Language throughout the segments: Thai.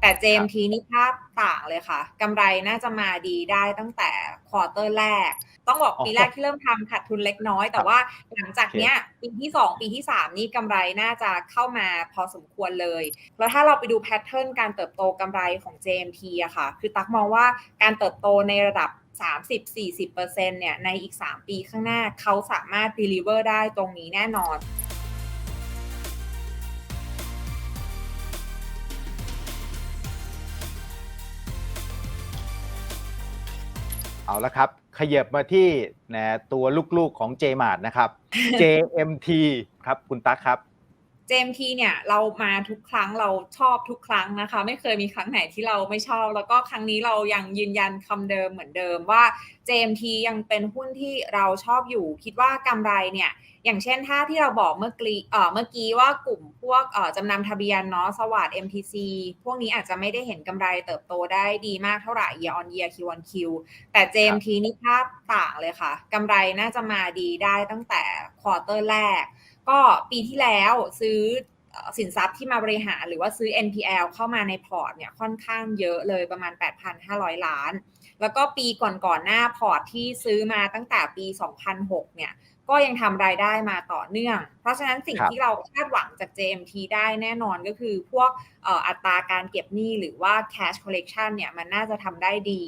แต่ JMT นี่ภาพต่างเลยค่ะกำไรน่าจะมาดีได้ตั้งแต่ควอเตอร์แรก ต้องบอกอ๋อปีแรกที่เริ่มทำขาดทุนเล็กน้อย แต่ว่าหลังจากเนี้ยปีที่ 2 ปีที่ 3 นี่กำไรน่าจะเข้ามาพอสมควรเลย แล้วถ้าเราไปดูแพทเทิร์นการเติบโตกำไรของ JMT อะค่ะ คือตักมองว่าการเติบโตในระดับ 30-40%เนี่ยในอีก 3 ปีข้างหน้าเขาสามารถ deliver ได้ตรงนี้แน่นอน เอาละครับ ขยับมาที่นะตัวลูกๆของ JMart นะครับ JMT ครับคุณตั๊กครับ JMT เนี่ยเรามาทุกครั้งเราชอบทุกครั้งนะคะ ไม่เคยมีครั้งไหนที่เราไม่ชอบ แล้วก็ครั้งนี้เรายังยืนยันคำเดิมเหมือนเดิมว่า JMT ยังเป็นหุ้นที่เราชอบอยู่ คิดว่ากำไรเนี่ยอย่างเช่นถ้าที่เราบอกเมื่อกี้เอ่อเมื่อกี้ว่ากลุ่มพวกเอ่อจำนำทะเบียนเนาะสวัสด MTC พวกนี้อาจจะไม่ได้เห็นกำไรเติบโตได้ดีมากเท่าไหร่ year on year Q on Q แต่ JMT นี่ภาพต่างเลยค่ะกำไรน่าจะมาดีได้ตั้งแต่ควอเตอร์แรก ก็ปีที่แล้วซื้อเอ่อสินทรัพย์ที่มาบริหารหรือว่าซื้อ NPL เข้ามาในพอร์ตเนี่ยค่อนข้างเยอะเลยประมาณ 8,500 ล้าน แล้วก็ปีก่อนๆหน้าพอร์ตที่ซื้อมาตั้งแต่ปี 2006 เนี่ย ก็ยังทำรายได้มาต่อเนื่อง เพราะฉะนั้นสิ่งครับที่เราคาดหวังจาก JMT ได้แน่นอนก็คือพวกเอ่ออัตราการเก็บหนี้หรือว่า cash collection เนี่ยมันน่าจะทำได้ดี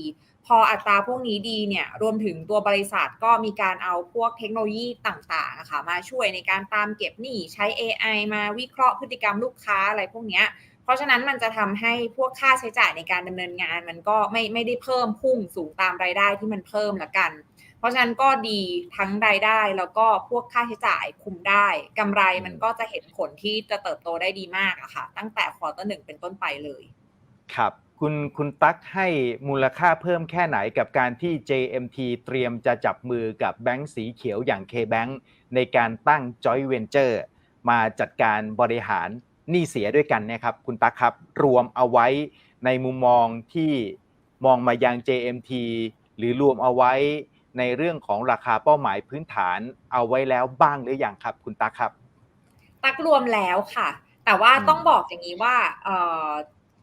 พออัตราพวกนี้ดีเนี่ยรวมถึงตัวบริษัทก็มีการเอาพวกเทคโนโลยีต่างๆอะค่ะมาช่วยในการตามเก็บหนี้ใช้ AI มาวิเคราะห์พฤติกรรมลูกค้าอะไรพวกเนี้ย เพราะฉะนั้นมันจะทำให้พวกค่าใช้จ่ายในการดำเนินงาน มันก็ไม่ไม่ได้เพิ่มพุ่งสูงตามรายได้ที่มันเพิ่มละกัน เพราะฉะนั้นก็ดีทั้งรายได้แล้วก็พวกค่าใช้จ่ายคุมได้กำไรมันก็จะเห็นผลที่จะเติบโตได้ดีมากอะค่ะ ตั้งแต่ควอเตอร์หนึ่งเป็นต้นไปเลย ครับคุณคุณตั๊กให้มูลค่าเพิ่มแค่ไหนกับการที่ JMT เตรียมจะจับมือกับแบงก์สีเขียวอย่าง KBank ในการตั้ง Joint Venture มาจัดการบริหาร หนี้เสียด้วยกันเนะครับคุณตั๊กครับ รวมเอาไว้ในมุมมองที่มองมายัง JMT หรือรวมเอาไว้ในเรื่องของราคาเป้าหมายพื้นฐานเอาไว้แล้วบ้างหรือยังครับ คุณตั๊กครับ ตักรวมแล้วค่ะ แต่ว่าอืมต้องบอกอย่างนี้ว่าเอ่อ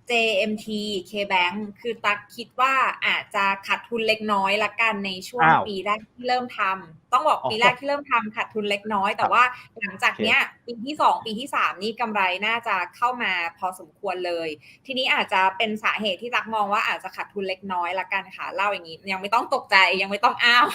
JMT KBank คือตักคิดว่าอาจจะขาดทุนเล็กน้อยละกันในช่วงอ้าวปีแรกที่เริ่มทำต้องบอกอ๋อปีแรกที่เริ่มทำขาดทุนเล็กน้อย แต่ว่าหลังจากเนี้ยปีที่สองปีที่สามนี่กำไรน่าจะเข้ามาพอสมควรเลย ทีนี้อาจจะเป็นสาเหตุที่ตักมองว่าอาจจะขาดทุนเล็กน้อยละกันค่ะเล่าอย่างนี้ยังไม่ต้องตกใจยังไม่ต้องอ้าว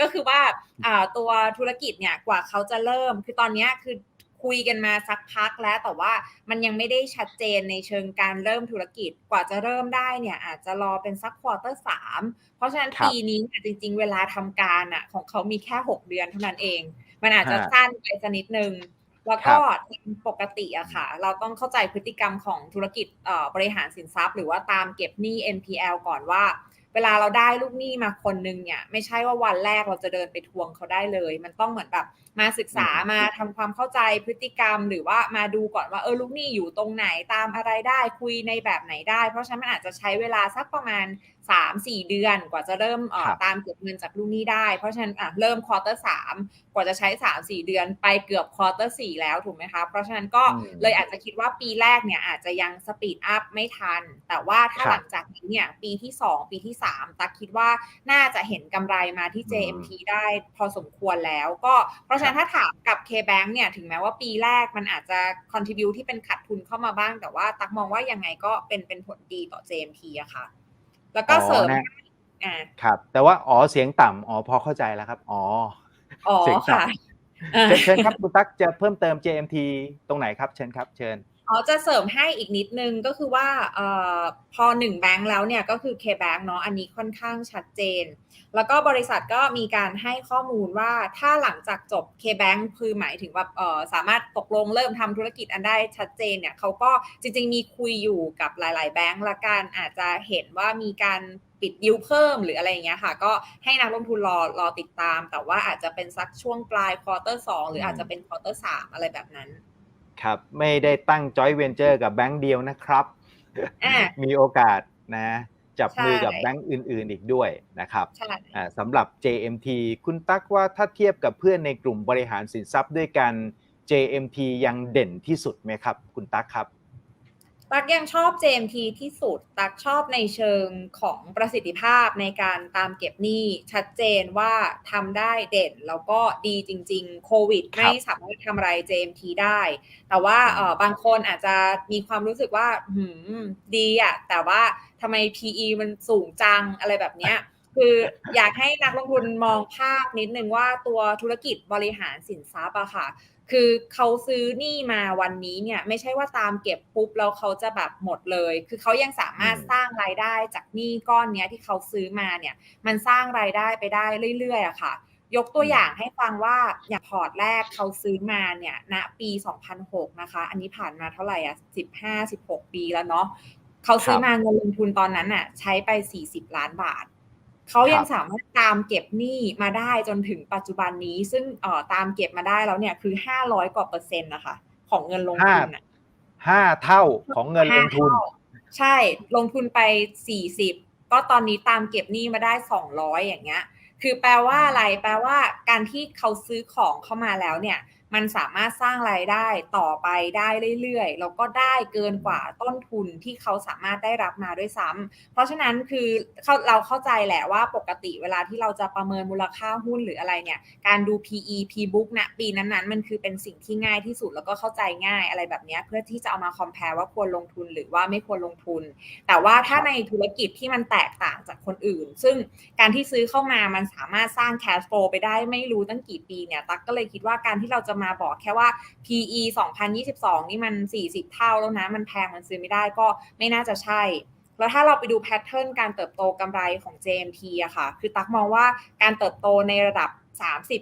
ก็คือว่าอ่าตัวธุรกิจเนี่ยกว่าเขาจะเริ่ม คือตอนเนี้ยคือ คุยกันมาสักพักแล้วแต่ว่ามันยังไม่ได้ชัดเจนในเชิงการเริ่มธุรกิจกว่าจะเริ่มได้เนี่ยอาจจะรอเป็นสักควอเตอร์สามเพราะฉะนั้นครับปีนี้เนี่ยจริง ๆ เวลาทำการอะของเขามีแค่ 6 เดือนเท่านั้นเอง มันอาจจะฮะสั้นไปสักนิดนึงแล้วก็ปกติอะค่ะ เราต้องเข้าใจพฤติกรรมของธุรกิจเอ่อบริหารสินทรัพย์ หรือว่าตามเก็บหนี้ NPL ก่อนว่า เวลาเราได้ลูกหนี้มาคนนึงเนี่ย ไม่ใช่ว่าวันแรกเราจะเดินไปทวงเขาได้เลย มันต้องเหมือนแบบ มาศึกษาอืมมาทำความเข้าใจพฤติกรรม หรือว่ามาดูก่อนว่าเออลูกหนี้อยู่ตรงไหนตามอะไรได้คุยในแบบไหนได้ เพราะฉะนั้นมันอาจจะใช้เวลาสักประมาณ 3-4 เดือนกว่าจะเริ่มเอ่อครับตามเก็บเงินจากลูกหนี้ได้ เพราะฉะนั้นอะเริ่มควอเตอร์สามกว่าจะใช้ 3-4 เดือนไปเกือบควอเตอร์สี่แล้วถูกไหมคะ เพราะฉะนั้นก็อืมเลยอาจจะคิดว่าปีแรกเนี่ยอาจจะยังสปีดอัพไม่ทัน แต่ว่าถ้าครับหลังจากนี้เนี่ยปีที่ 2 ปีที่ 3 ตักคิดว่าน่าจะเห็นกำไรมาที่อืม JMT ได้พอสมควรแล้วก็เพราะฉะนั้นถ้าถามกับ KBank เนี่ยถึงแม้ว่าปีแรกมันอาจจะ contribute ที่เป็นขาดทุนเข้ามาบ้าง แต่ว่าตักมองว่ายังไงก็เป็นเป็นผลดีต่อ JMT อะค่ะ แล้วก็เสริมอ๋อนะอ่าครับ แต่ว่าอ๋อเสียงต่ำอ๋อพอเข้าใจแล้วครับ อ๋ออ๋อเสียงต่ำค่ะอ่าเชิญเชิญครับคุณตั๊กจะเพิ่มเติม JMT ตรงไหนครับ เชิญครับ เชิญ อ๋อจะเสริมให้อีกนิดนึงก็คือว่าเอ่อพอหนึ่งแบงค์แล้วเนี่ยก็คือ K-Bank เนาะอันนี้ค่อนข้างชัดเจน แล้วก็บริษัทก็มีการให้ข้อมูลว่าถ้าหลังจากจบ K-Bank คือหมายถึงแบบเอ่อสามารถตกลงเริ่มทำธุรกิจอันได้ชัดเจนเนี่ยเขาก็จริงๆมีคุยอยู่กับหลาย ๆ แบงค์ละกันอาจจะเห็นว่ามีการปิดดิวเพิ่มหรืออะไรอย่างเงี้ยค่ะ ก็ให้นักลงทุนรอรอติดตาม แต่ว่าอาจจะเป็นสักช่วงปลายควอเตอร์สองหรืออาจจะเป็นควอเตอร์สามอะไรแบบนั้น ครับ ไม่ได้ตั้ง Joint Venture กับแบงก์เดียวนะครับอ่ามีโอกาสนะจับมือกับใช่แบงก์อื่น ๆ อีกด้วยนะครับใช่อ่าสำหรับ JMT คุณตั๊กว่าถ้าเทียบกับเพื่อนในกลุ่มบริหารสินทรัพย์ด้วยกัน JMT ยังเด่นที่สุดไหมครับ คุณตั๊กครับ ตักยังชอบ JMT ที่สุด ตักชอบในเชิงของประสิทธิภาพในการตามเก็บหนี้ชัดเจนว่าทำได้เด่นแล้วก็ดีจริง ๆ โควิดครัไม่บสามารถทำอะไร JMT ได้ แต่ว่าอืมเอ่อบางคนอาจจะมีความรู้สึกว่าหืมดีอะแต่ว่าทำไม PE มันสูงจังอะไรแบบเนี้ยคืออยากให้นักลงทุนมองภาพนิดนึงว่าตัวธุรกิจบริหารสินทรัพย์อะค่ะ คือเขาซื้อหนี้มาวันนี้เนี่ย ไม่ใช่ว่าตามเก็บปุ๊บแล้วเขาจะแบบหมดเลย คือเขายังสามารถอืมสร้างรายได้จากหนี้ก้อนเนี้ยที่เขาซื้อมาเนี่ย มันสร้างรายได้ไปได้เรื่อยๆอะค่ะ ยกตัวอย่างให้ฟังว่าอย่างพอร์ตแรกเขาซื้อมาเนี่ยณปี 2006 นะคะ อันนี้ผ่านมาเท่าไหร่อะ 15 16 ปีแล้วเนาะเขาซื้อมาเงินลงทุนตอนนั้นอะใช้ไป 40 ล้านบาท เขายังครับสามารถตามเก็บหนี้มาได้จนถึงปัจจุบันนี้ ซึ่งเอ่อตามเก็บมาได้แล้วเนี่ยคือ500กว่าเปอร์เซ็นต์นะคะ ของเงินลงทุนอะห้าเท่าของเงินลงทุนห้าเท่าใช่ลงทุนไป40ก็ตอนนี้ตามเก็บหนี้มาได้200อย่างเงี้ย คือแปลว่าอะไรแปลว่าการที่เขาซื้อของเข้ามาแล้วเนี่ย มันสามารถสร้างรายได้ต่อไปได้เรื่อยๆ แล้วก็ได้เกินกว่าต้นทุนที่เขาสามารถได้รับมาด้วยซ้ำเพราะฉะนั้นคือเราเข้าใจแหละว่าปกติเวลาที่เราจะประเมินมูลค่าหุ้นหรืออะไรเนี่ย การดู PE P book นะปีนั้นๆ มันคือเป็นสิ่งที่ง่ายที่สุดแล้วก็เข้าใจง่ายอะไรแบบนี้เพื่อที่จะเอามาคอมเพลว่าควรลงทุนหรือว่าไม่ควรลงทุน แต่ว่าถ้าในธุรกิจที่มันแตกต่างจากคนอื่น ซึ่งการที่ซื้อเข้ามามันสามารถสร้าง cash flow ไปได้ไม่รู้ตั้งกี่ปีเนี่ยตั๊กก็เลยคิดว่าการที่เราจะมาบอกแค่ว่า PE 2022 นี่มัน 40 เท่าแล้วนะ มันแพงมันซื้อไม่ได้ก็ไม่น่าจะใช่ แล้วถ้าเราไปดูแพทเทิร์นการเติบโตกำไรของ JMT อะค่ะ คือตั๊กมองว่าการเติบโตในระดับ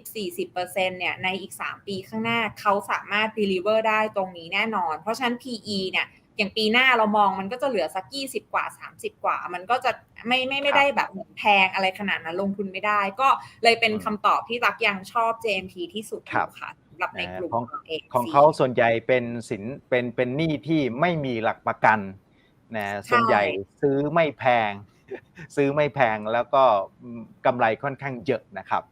30-40%เนี่ยในอีก 3 ปีข้างหน้าเขาสามารถ deliver ได้ตรงนี้แน่นอน เพราะฉะนั้น PE เนี่ยอย่างปีหน้าเรามองมันก็จะเหลือสัก20กว่า30กว่า มันก็จะไม่ไม่ไม่ได้แบบเหมือนแพงอะไรขนาดนั้นลงทุนไม่ได้ ก็เลยเป็นอืมคำตอบที่ตักยังชอบ JMT ที่สุดอครับยู่ค่ะ สำหรับในกลุ่มของของ AMC ของเขาส่วนใหญ่เป็นสินเป็นเป็นหนี้ที่ไม่มีหลักประกันนะส่วนใหญ่ซื้อไม่แพง ซื้อไม่แพงแล้วก็อืมกำไรค่อนข้างเยอะนะครับ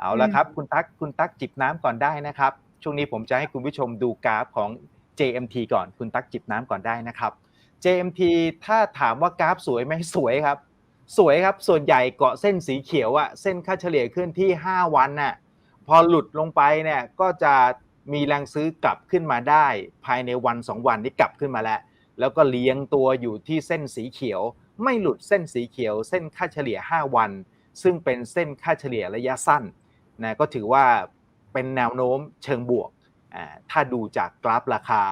เอาละครับคุณตั๊กคุณตั๊กจิบน้ำก่อนได้นะครับ ช่วงนี้ผมจะให้คุณผู้ชมดูกราฟของ JMT ก่อนคุณตั๊กจิบน้ำก่อนได้นะครับ JMT ถ้าถามว่ากราฟสวยไหมสวยครับ สวยครับส่วนใหญ่เกาะเส้นสีเขียวอะเส้นค่าเฉลี่ยขึ้นที่ 5 วันน่ะ พอหลุดลงไปเนี่ยก็จะมีแรงซื้อกลับขึ้นมาได้ ภายในวัน 2 วันนี้กลับขึ้นมาแล้ว แล้วก็เลี้ยงตัวอยู่ที่เส้นสีเขียว ไม่หลุดเส้นสีเขียว เส้นค่าเฉลี่ย 5 วัน ซึ่งเป็นเส้นค่าเฉลี่ยระยะสั้นนะก็ถือว่าเป็นแนวโน้มเชิงบวก ถ้าดูจากกราฟราคา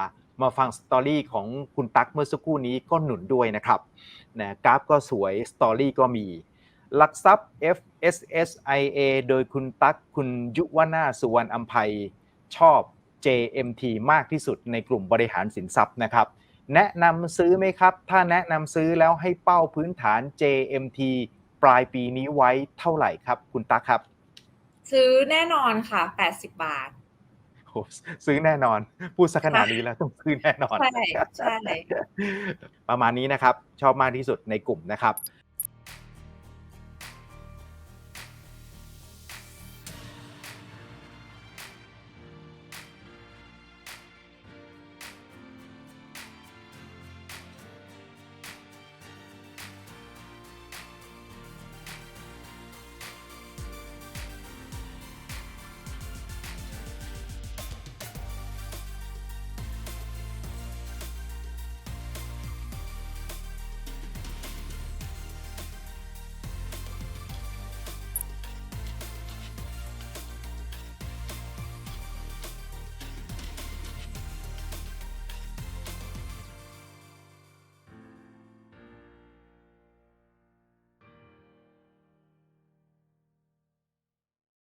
มาฟังสตอรี่ของคุณตั๊กเมื่อสักครู่นี้ก็หนุนด้วยนะครับนะกราฟก็สวยสตอรี่ก็มี หลักทรัพย์ FSSIA โดยคุณตั๊กคุณยุวนาสุวรรณอัมภัยชอบ JMT มากที่สุดในกลุ่มบริหารสินทรัพย์นะครับ แนะนำซื้อไหมครับ ถ้าแนะนำซื้อแล้วให้เป้าพื้นฐาน JMT ปลายปีนี้ไว้เท่าไหร่ครับ คุณตั๊กครับ ซื้อแน่นอนค่ะ 80 บาทโหซื้อแน่นอน พูดสักขนาดนี้แล้วต้องซื้อแน่นอน ใช่ใช่ประมาณนี้นะครับ ชอบมากที่สุดในกลุ่มนะครับ